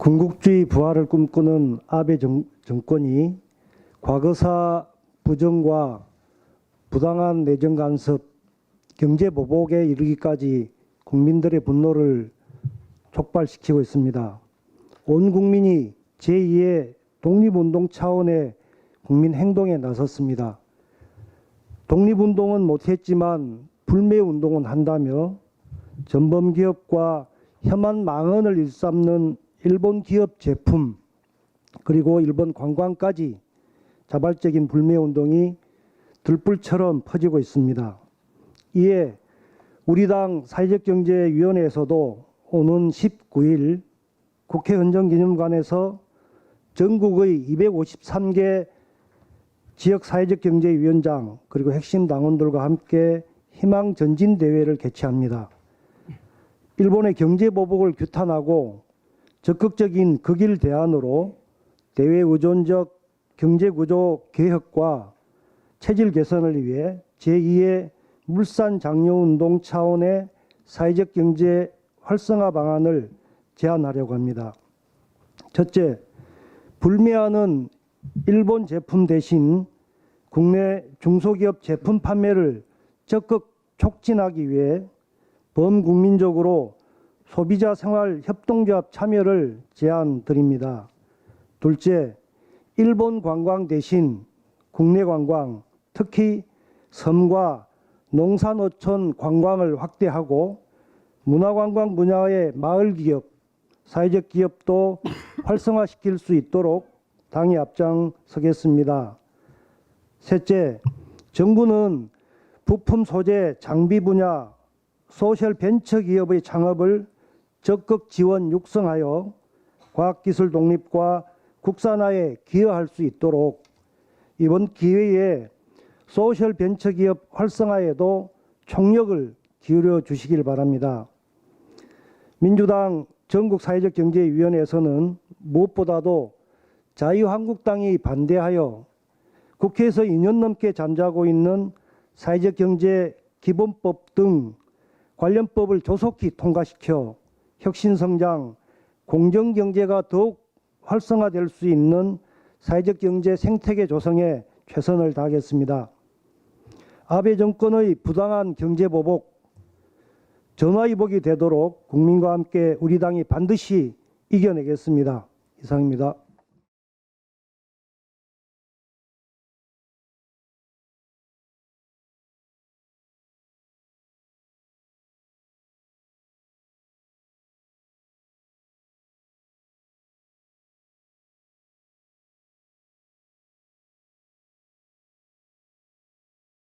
군국주의 부활을 꿈꾸는 아베 정, 정권이 과거사 부정과 부당한 내정 간섭, 경제 보복에 이르기까지 국민들의 분노를 촉발시키고 있습니다. 온 국민이 제2의 독립운동 차원의 국민 행동에 나섰습니다. 독립운동은 못했지만 불매운동은 한다며 전범 기업과 혐한 망언을 일삼는 일본 기업 제품 그리고 일본 관광까지 자발적인 불매 운동이 들불처럼 퍼지고 있습니다. 이에 우리 당 사회적 경제위원회에서도 오는 19일 국회 헌정기념관에서 전국의 253개 지역 사회적 경제위원장 그리고 핵심 당원들과 함께 희망 전진 대회를 개최합니다. 일본의 경제 보복을 규탄하고 적극적인 극일 대안으로 대외 의존적 경제 구조 개혁과 체질 개선을 위해 제2의 물산 장려 운동 차원의 사회적 경제 활성화 방안을 제안하려고 합니다. 첫째, 불매하는 일본 제품 대신 국내 중소기업 제품 판매를 적극 촉진하기 위해 범국민적으로 소비자 생활 협동조합 참여를 제안 드립니다. 둘째, 일본 관광 대신 국내 관광, 특히 섬과 농산어촌 관광을 확대하고 문화관광 분야의 마을 기업, 사회적 기업도 활성화시킬 수 있도록 당이 앞장서겠습니다. 셋째, 정부는 부품 소재, 장비 분야, 소셜 벤처 기업의 창업을 적극 지원 육성하여 과학기술 독립과 국산화에 기여할 수 있도록 이번 기회에 소셜 벤처 기업 활성화에도 총력을 기울여 주시길 바랍니다. 민주당 전국사회적경제위원회에서는 무엇보다도 자유한국당이 반대하여 국회에서 2년 넘게 잠자고 있는 사회적 경제 기본법 등 관련 법을 조속히 통과시켜 혁신 성장, 공정 경제가 더욱 활성화될 수 있는 사회적 경제 생태계 조성에 최선을 다하겠습니다. 아베 정권의 부당한 경제 보복 전화위복이 되도록 국민과 함께 우리 당이 반드시 이겨내겠습니다. 이상입니다.